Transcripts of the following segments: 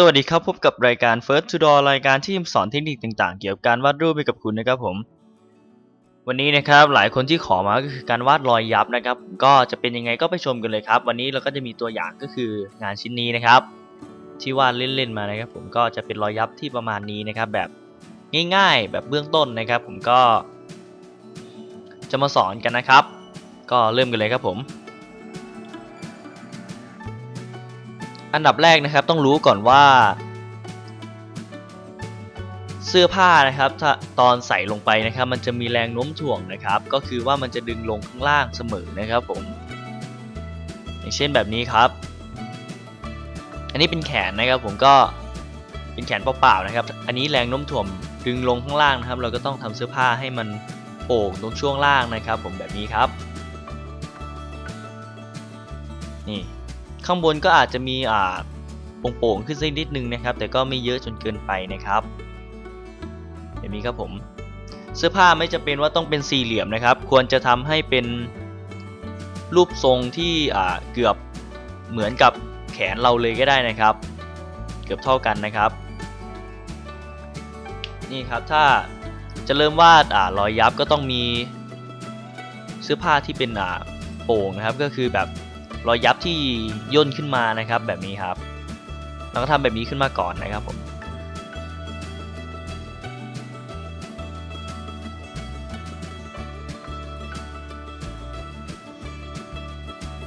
สวัสดีครับ พบกับรายการ First to Door รายการที่สอนเทคนิคต่างๆ เกี่ยวกับการวาดรูปให้กับคุณนะครับผม วันนี้นะครับหลายคนที่ขอมาก็คือการวาดรอยยับนะครับ ก็จะเป็นยังไงก็ไปชมกันเลยครับ วันนี้เราก็จะมีตัวอย่างก็คืองานชิ้นนี้นะครับ ที่วาดเล่นๆมานะครับผมก็จะเป็นรอยยับที่ประมาณนี้นะครับ แบบง่าย ๆ แบบเบื้องต้นนะครับ ผมก็ จะมาสอนกันนะครับ ก็เริ่มกันเลยครับผม อันดับแรกนะครับต้องรู้ก่อนว่า เสื้อผ้านะครับถ้าตอนใส่ลงไปนะครับ มันจะมีแรงโน้มถ่วงนะครับ ก็คือว่ามันจะดึงลงข้างล่างเสมอนะครับผม อย่างเช่นแบบนี้ครับ อันนี้เป็นแขนนะครับผมก็เป็นแขนเปล่าๆนะครับ อันนี้แรงโน้มถ่วงดึงลงข้างล่างนะครับ เราก็ต้องทำเสื้อผ้าให้มันโป่งตรงช่วงล่างนะครับ ผมแบบนี้ครับ นี่ ข้างบนก็อาจจะมีอ่าโป่งๆขึ้นสักนิดนึงนะครับ แต่ก็ไม่เยอะจนเกินไปนะครับแบบนี้ครับผม เสื้อผ้าไม่จำเป็นว่าต้องเป็นสี่เหลี่ยมนะครับ ควรจะทำให้เป็นรูปทรงที่อ่าเกือบเหมือนกับแขนเราเลยก็ได้นะครับ เกือบเท่ากันนะครับ นี่ครับถ้าจะเริ่มวาดอ่ารอยยับก็ต้องมีเสื้อผ้าที่เป็นอ่าโป่งนะครับ ก็คือแบบ รอยยับที่ย่นขึ้นมานะครับแบบนี้ครับเราก็ทำแบบนี้ขึ้นมาก่อนนะครับผม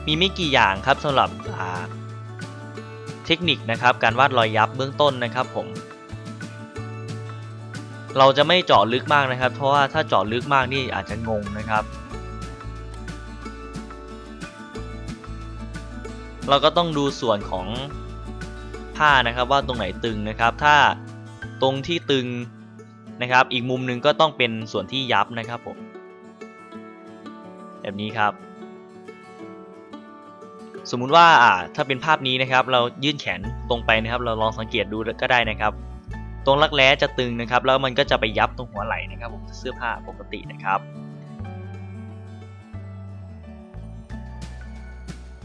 มีไม่กี่อย่างครับสำหรับเทคนิคนะครับการวาดรอยยับเบื้องต้นนะครับผม เราจะไม่เจาะลึกมากนะครับ เพราะว่าถ้าเจาะลึกมากนี่อาจจะงงนะครับ เราก็ต้องดูส่วนของผ้านะครับว่าตรงไหนตึงนะครับ ถ้าตรงที่ตึงนะครับ อีกมุมหนึ่งก็ต้องเป็นส่วนที่ยับนะครับผมแบบนี้ครับ สมมุติว่าอ่าถ้าเป็นภาพนี้นะครับ เรายื่นแขนตรงไปนะครับ เราลองสังเกตดูก็ได้นะครับ ตรงรักแร้จะตึงนะครับ แล้วมันก็จะไปยับตรงหัวไหล่นะครับผมเสื้อผ้าปกตินะครับ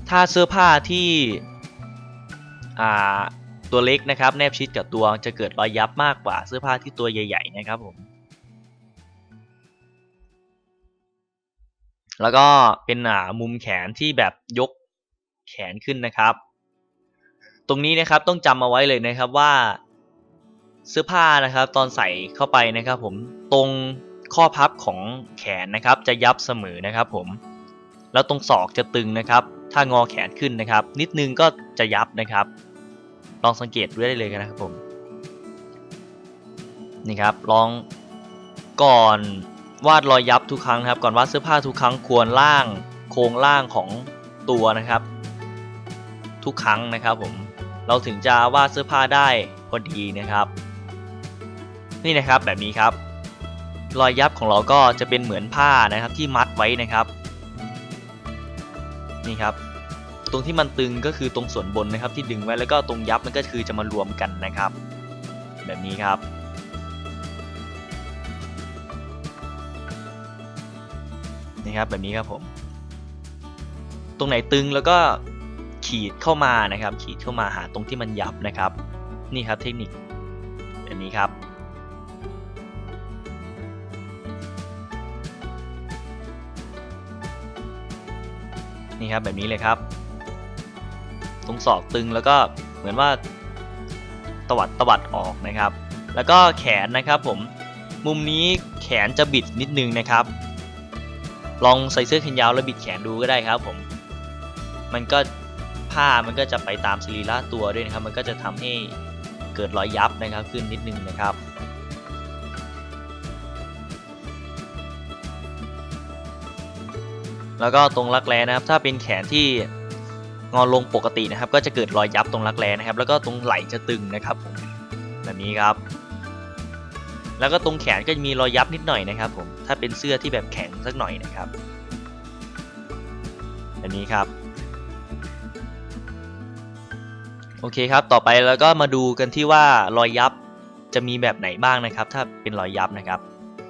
ถ้าเสื้อผ้าที่ตัวเล็กนะครับ แนบชิดกับตัวจะเกิดรอยยับมากกว่าเสื้อผ้าที่ตัวใหญ่ ๆ นะครับผม แล้วก็เป็นมุมแขนที่แบบยกแขนขึ้นนะครับ ตรงนี้นะครับต้องจำเอาไว้เลยนะครับว่าเสื้อผ้านะครับตอนใส่เข้าไปนะครับผมตรงข้อพับของแขนนะครับจะยับเสมอนะครับผมแล้วตรงศอกจะตึงนะครับ ถ้างอแขนขึ้นนะครับ นิดนึงก็จะยับนะครับ ลองสังเกตดูได้เลยนะครับผมนี่ครับลองก่อนวาดรอยยับทุกครั้งนะครับ ก่อนวาดเสื้อผ้าทุกครั้งควรล่างโครงล่างของตัวนะครับ ทุกครั้งนะครับผมเราถึงจะวาดเสื้อผ้าได้พอดีนะครับ นี่นะครับแบบนี้ครับ รอยยับของเราก็จะเป็นเหมือนผ้านะครับที่มัดไว้นะครับ นี่ครับ รงที่มันตึงก็คือตรงส่วนบนนะครับที่ดึงไว้แล้วก็ตรงยับมันก็คือจะมารวมกันนะครับ แบบนี้ครับนี่ครับแบบนี้ครับผม ตรงไหนตึงแล้วก็ขีดเข้ามานะครับ ขีดเข้ามาหาตรงที่มันยับนะครับ นี่ครับเทคนิคแบบนี้ครับนี่ครับแบบนี้เลยครับ ตรงศอกตึงแล้วก็เหมือนว่าตวัดตวัดออกนะครับ แล้วก็แขนนะครับผมมุมนี้แขนจะบิดนิดนึงนะครับ ลองใส่เสื้อแขนยาวแล้วบิดแขนดูก็ได้ครับผมมันก็ผ้ามันก็จะไปตามสรีระตัวด้วยนะครับ มันก็จะทำให้เกิดรอยยับนะครับขึ้นนิดนึงนะครับแล้วก็ตรงรักแร้นะครับ ถ้าเป็นแขนที่ งอลงปกตินะครับ ก็จะเกิดรอยยับตรงรักแร้นะครับ แล้วก็ตรงไหล่จะตึงนะครับผมแบบนี้ครับ แล้วก็ตรงแขนก็จะมีรอยยับนิดหน่อยนะครับ ผมถ้าเป็นเสื้อที่แบบแข็งสักหน่อยนะครับแบบนี้ครับโอเคครับ ต่อไปแล้วก็มาดูกันที่ว่ารอยยับจะมีแบบไหนบ้างนะครับ ถ้าเป็นรอยยับนะครับ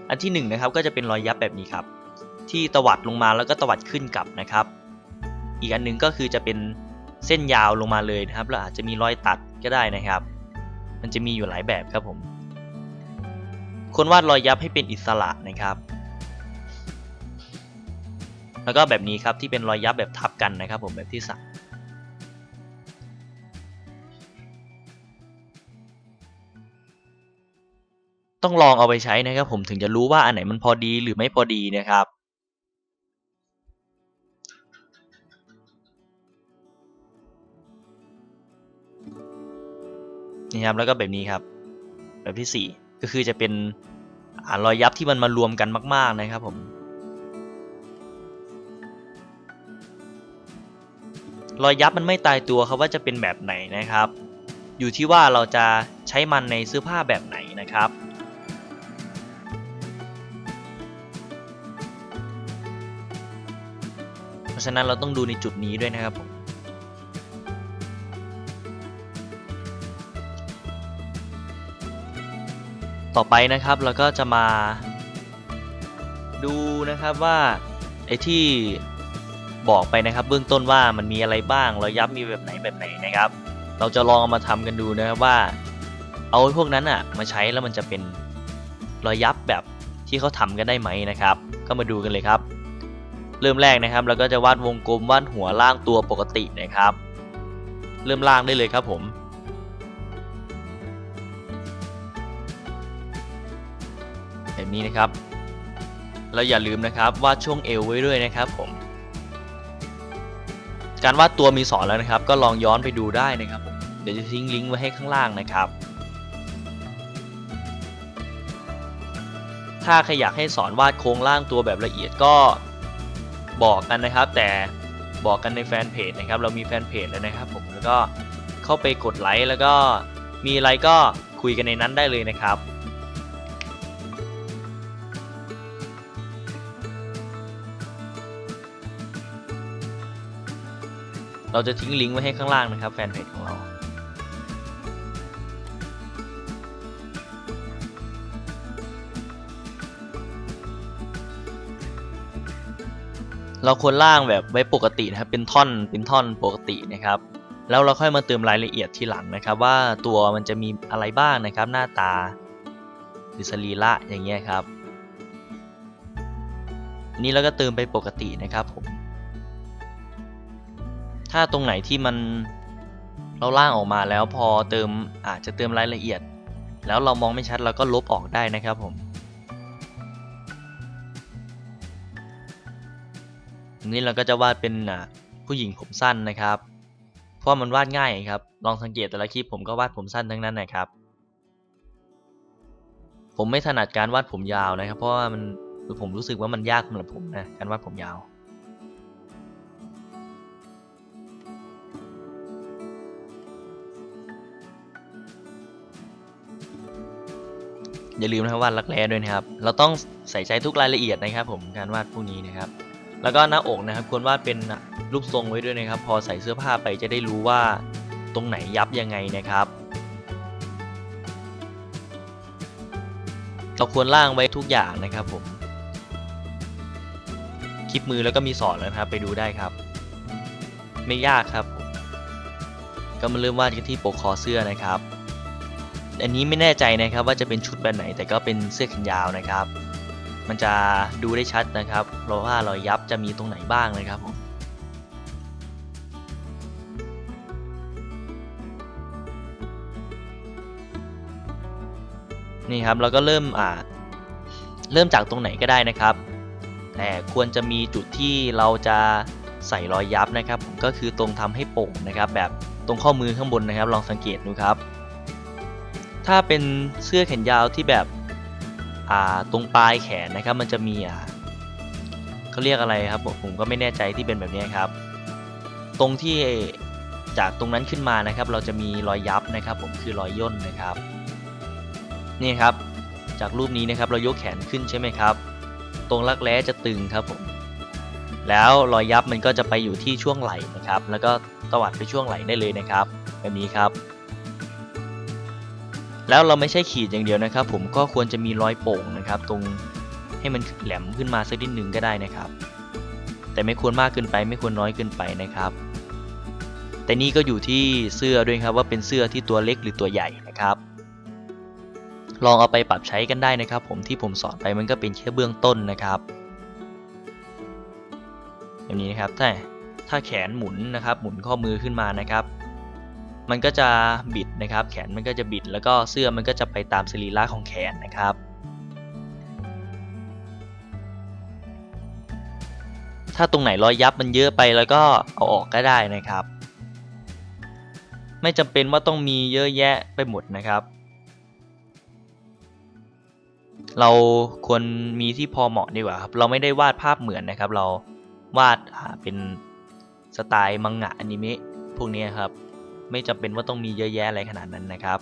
อันที่หนึ่งนะครับก็จะเป็นรอยยับแบบนี้ครับ ที่ตวัดลงมาแล้วก็ตวัดขึ้นกลับนะครับ อีกอันหนึงก็คือจะเป็นเส้นยาวลงมาเลยนะครับแล้วอาจจะมีรอยตัดก็ได้นะครับ มันจะมีอยู่หลายแบบครับผมคนวาดรอยยับให้เป็นอิสระนะครับ แล้วก็แบบนี้ครับที่เป็นรอยยับแบบทับกันนะครับ ผมแบบที่สามต้องลองเอาไปใช้นะครับ ผมถึงจะรู้ว่าอันไหนมันพอดีหรือไม่พอดีนะครับ นี่ครับแล้วก็แบบนี้ครับ แบบที่สี่ก็คือจะเป็นอ่ารอยยับที่มันมารวมกันมาก ๆนะครับผมรอยยับมันไม่ตายตัวครับว่าจะเป็นแบบไหนนะครับ อยู่ที่ว่าเราจะใช้มันในเสื้อผ้าแบบไหนนะครับเพราะฉะนั้นเราต้องดูในจุดนี้ด้วยนะครับผม ต่อไปนะครับเราก็จะมาดูนะครับว่าไอ้ที่บอกไปนะครับ เบื้องต้นว่ามันมีอะไรบ้างรอยยับมีแบบไหนแบบไหนนะครับ เราจะลองเอามาทำกันดูนะครับว่า เอาพวกนั้นอะมาใช้แล้วมันจะเป็นรอยยับแบบที่เขาทำกันได้ไหมนะครับ ก็มาดูกันเลยครับ เริ่มแรกนะครับเราก็จะวาดวงกลมวาดหัวล่างตัวปกตินะครับ เริ่มล่างได้เลยครับผม แบบนี้นะครับ แล้วอย่าลืมนะครับวาดช่วงเอวไว้ด้วยนะครับผม การวาดตัวมีสอนแล้วนะครับ ก็ลองย้อนไปดูได้นะครับผมเดี๋ยวจะทิ้งลิงก์ไว้ให้ข้างล่างนะครับ ถ้าใครอยากให้สอนวาดโครงล่างตัวแบบละเอียดก็บอกกันนะครับ แต่บอกกันในแฟนเพจนะครับ เรามีแฟนเพจแล้วนะครับผมแล้วก็เข้าไปกดไลค์แล้วก็มีอะไรก็คุยกันในนั้นได้เลยนะครับ เราจะทิ้งลิงก์ไว้ให้ข้างล่างนะครับแฟนเพจของเรา เราควรล่างแบบไว้ปกตินะครับเป็นท่อนเป็นท่อนปกตินะครับแล้วเราค่อยมาเติมรายละเอียดทีหลังนะครับ ว่าตัวมันจะมีอะไรบ้างนะครับ หน้าตาหรือสรีระอย่างเงี้ยครับ นี่เราก็เติมไปปกตินะครับผม ถ้าตรงไหนที่มันเราล่างออกมาแล้วพอเติมอาจจะเติมรายละเอียด แล้วเรามองไม่ชัดเราก็ลบออกได้นะครับผมนี้เราก็จะวาดเป็นผู้หญิงผมสั้นนะครับ เพราะมันวาดง่ายครับ ลองสังเกตแต่ละคลิปผมก็วาดผมสั้นทั้งนั้นนะครับ ผมไม่ถนัดการวาดผมยาวนะครับ เพราะว่ามันผมรู้สึกว่ามันยากสำหรับผมนะการวาดผมยาว อย่าลืมนะครับวาดรักแร้ด้วยนะครับ เราต้องใส่ใจทุกรายละเอียดนะครับ ผมการวาดพวกนี้นะครับ แล้วก็หน้าอกนะครับควรวาดเป็นรูปทรงไว้ด้วยนะครับ พอใส่เสื้อผ้าไปจะได้รู้ว่าตรงไหนยับยังไงนะครับเราควรล่างไว้ทุกอย่างนะครับผม คลิปมือแล้วก็มีสอนแล้วนะครับไปดูได้ครับ ไม่ยากครับผมก็มาเริ่มวาดกันที่ปกคอเสื้อนะครับ อันนี้ไม่แน่ใจนะครับว่าจะเป็นชุดแบบไหนแต่ก็เป็นเสื้อแขนยาวนะครับ มันจะดูได้ชัดนะครับเพราะว่ารอยยับจะมีตรงไหนบ้างนะครับผมนี่ครับเราก็เริ่มอ่าเริ่มจากตรงไหนก็ได้นะครับ แต่ควรจะมีจุดที่เราจะใส่รอยยับนะครับ ก็คือตรงทำให้โป่งนะครับ แบบตรงข้อมือข้างบนนะครับ ลองสังเกตดูครับ ถ้าเป็นเสื้อแขนยาวที่แบบอ่าตรงปลายแขนนะครับ มันจะมีอ่าเขาเรียกอะไรครับผมผมก็ไม่แน่ใจที่เป็นแบบนี้ครับ ตรงที่จากตรงนั้นขึ้นมานะครับ เราจะมีรอยยับนะครับ ผมคือรอยย่นนะครับ นี่ครับ จากรูปนี้นะครับเรายกแขนขึ้นใช่ไหมครับ ตรงรักแร้จะตึงครับผมแล้วรอยยับมันก็จะไปอยู่ที่ช่วงไหล่นะครับ แล้วก็ตวัดไปช่วงไหล่ได้เลยนะครับ แบบนี้ครับ แล้วเราไม่ใช่ขีดอย่างเดียวนะครับ ผมก็ควรจะมีรอยโป่งนะครับ ตรงให้มันแหลมขึ้นมาสักนิดหนึ่งก็ได้นะครับ แต่ไม่ควรมากเกินไป ไม่ควรน้อยเกินไปนะครับ แต่นี่ก็อยู่ที่เสื้อด้วยครับว่าเป็นเสื้อที่ตัวเล็กหรือตัวใหญ่นะครับ ลองเอาไปปรับใช้กันได้นะครับ ผมที่ผมสอนไปมันก็เป็นแค่เบื้องต้นนะครับอย่างนี้นะครับถ้าถ้าแขนหมุนนะครับ หมุนข้อมือขึ้นมานะครับ มันก็จะบิดนะครับ แขนมันก็จะบิด แล้วก็เสื้อมันก็จะไปตามสรีระของแขนนะครับ ถ้าตรงไหนรอยยับมันเยอะไปแล้วก็เอาออกก็ได้นะครับ ไม่จำเป็นว่าต้องมีเยอะแยะไปหมดนะครับ เราควรมีที่พอเหมาะดีกว่าครับ เราไม่ได้วาดภาพเหมือนนะครับ เราวาดเป็นสไตล์มังงะอนิเมะพวกนี้ครับ ไม่จำเป็นว่าต้องมีเยอะแยะอะไรขนาดนั้นนะครับ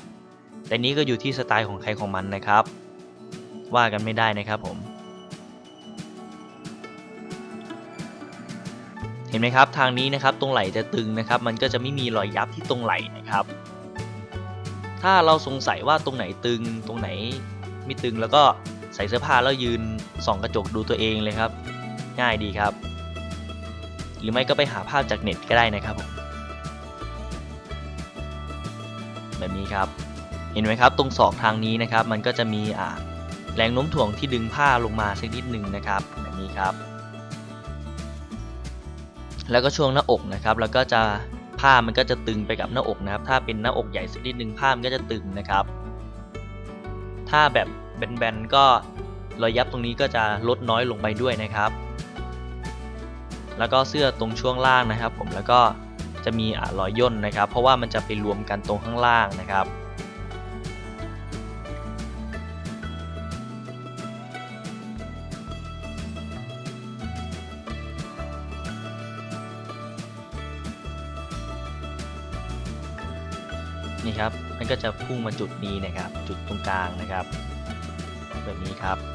แต่นี้ก็อยู่ที่สไตล์ของใครของมันนะครับ ว่ากันไม่ได้นะครับผม เห็นไหมครับทางนี้นะครับตรงไหล่จะตึงนะครับ มันก็จะไม่มีรอยยับที่ตรงไหล่นะครับ ถ้าเราสงสัยว่าตรงไหนตึงตรงไหนไม่ตึงแล้วก็ใส่เสื้อผ้าแล้วยืนส่องกระจกดูตัวเองเลยครับ ง่ายดีครับ หรือไม่ก็ไปหาภาพจากเน็ตก็ได้นะครับผม แบบนี้ครับ เห็นไหมครับตรงศอกทางนี้นะครับ มันก็จะมีอ่าแรงโน้มถ่วงที่ดึงผ้าลงมาสักนิดหนึ่งนะครับแบบนี้ครับ แล้วก็ช่วงหน้าอกนะครับแล้วก็จะผ้ามันก็จะตึงไปกับหน้าอกนะครับ ถ้าเป็นหน้าอกใหญ่สักนิดหนึ่งผ้ามันก็จะตึงนะครับ ถ้าแบบแบนๆก็รอยยับตรงนี้ก็จะลดน้อยลงไปด้วยนะครับ แล้วก็เสื้อตรงช่วงล่างนะครับ ผมแล้วก็ จะมีอ่ารอยย่นนะครับ เพราะว่ามันจะไปรวมกันตรงข้างล่างนะครับนี่ครับ มันก็จะพุ่งมาจุดนี้นะครับ จุดตรงกลางนะครับ แบบนี้ครับ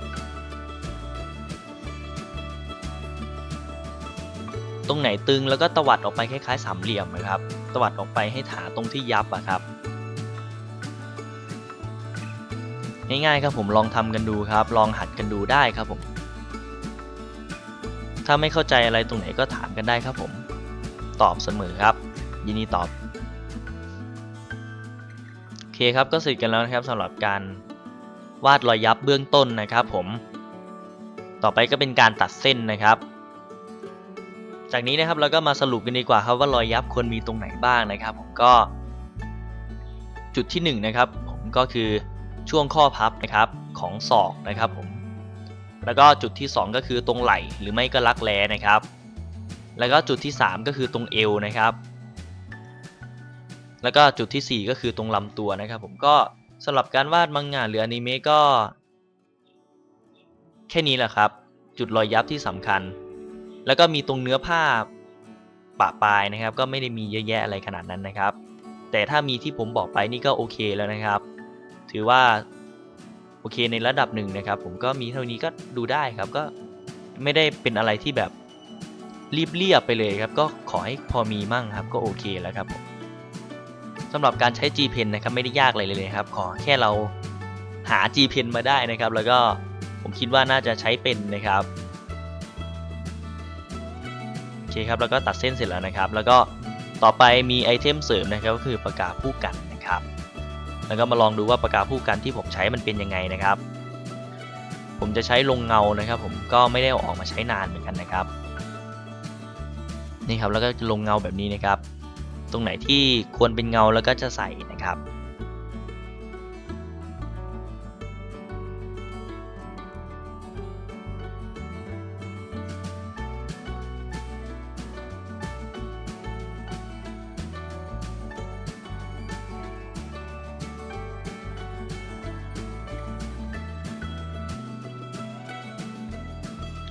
ตรงไหนตึงแล้วก็ตวัดออกไปคล้ายๆสามเหลี่ยมนะครับตวัดออกไปให้ถาตรงที่ยับอะครับง่ายๆครับผมลองทำกันดูครับ ลองหัดกันดูได้ครับผม ถ้าไม่เข้าใจอะไรตรงไหนก็ถามกันได้ครับผม ตอบเสมอครับ ยินดีตอบโอเคครับก็เสร็จกันแล้วนะครับสำหรับการวาดรอยยับเบื้องต้นนะครับ ผม ต่อไปก็เป็นการตัดเส้นนะครับ จากนี้นะครับเราก็มาสรุปกันดีกว่าครับว่ารอยยับควรมีตรงไหนบ้างนะครับ ผมก็ จุดที่1นงนะครับผมก็คือช่วงข้อพับนะครับของศอกนะครับผมแล้วก็จุดที่ 2 ก็คือตรงไหล่หรือไม่ก็รักแร้นะครับ แล้วก็จุดที่ 3 ก็คือตรงเอวนะครับ แล้วก็จุดทีสี่4 ก็คือตรงลำตัวนะครับ ผมก็สำหรับการวาดมังงะหรืออนิเมะก็ แค่นี้แหละครับ จุดรอยยับที่สำคัญ แล้วก็มีตรงเนื้อผ้าปะปลายนะครับ ก็ไม่ได้มีเยอะแยะอะไรขนาดนั้นนะครับ แต่ถ้ามีที่ผมบอกไปนี่ก็โอเคแล้วนะครับ ถือว่าโอเคในระดับหนึ่งนะครับ ผมก็มีเท่านี้ก็ดูได้ครับก็ไม่ได้เป็นอะไรที่แบบรีบเรียบไปเลยครับ ก็ขอให้พอมีมั่งครับ ก็โอเคแล้วครับผมสำหรับการใช้ G Pen นะครับไม่ได้ยากอะไรเลยครับ ขอแค่เราหา G Pen มาได้นะครับ แล้วก็ผมคิดว่าน่าจะใช้เป็นนะครับ เคครับแล้วก็ตัดเส้นเสร็จแล้วนะครับ แล้วก็ต่อไปมีไอเทมเสริมนะครับก็คือปากกาผู้กันนะครับ แล้วก็มาลองดูว่าปากกาผู้กันที่ผมใช้มันเป็นยังไงนะครับ ผมจะใช้ลงเงานะครับ ผมก็ไม่ได้อออกมาใช้นานเหมือนกันนะครับนี่ครับแล้วก็จะลงเงาแบบนี้นะครับ ตรงไหนที่ควรเป็นเงาแล้วก็จะใส่นะครับ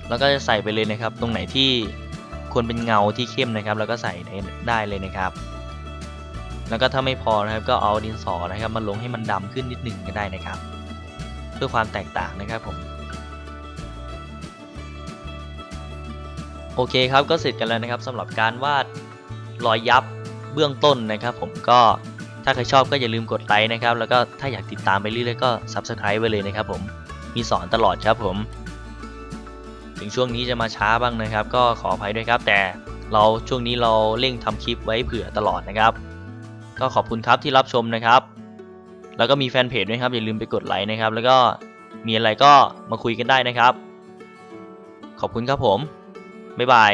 แล้วก็จะใส่ไปเลยนะครับ ตรงไหนที่ควรเป็นเงาที่เข้มนะครับ แล้วก็ใส่ได้เลยนะครับ แล้วก็ถ้าไม่พอนะครับก็เอาดินสอนะครับมาลงให้มันดำขึ้นนิดหนึ่งก็ได้นะครับ เพื่อความแตกต่างนะครับผมโอเคครับก็เสร็จกันแล้วนะครับสำหรับการวาดรอยยับเบื้องต้นนะครับ ผมก็ถ้าใครชอบก็อย่าลืมกดไลค์นะครับ แล้วก็ถ้าอยากติดตามไปเรื่อยๆก็ Subscribe ไว้เลยนะครับผมมีสอนตลอดครับผม ถึงช่วงนี้จะมาช้าบ้างนะครับ ก็ขออภัยด้วยครับ แต่เราช่วงนี้เราเร่งทำคลิปไว้เผื่อตลอดนะครับ ก็ขอบคุณครับที่รับชมนะครับ แล้วก็มีแฟนเพจด้วยครับอย่าลืมไปกดไลค์นะครับ แล้วก็มีอะไรก็มาคุยกันได้นะครับ ขอบคุณครับผมบ๊ายบาย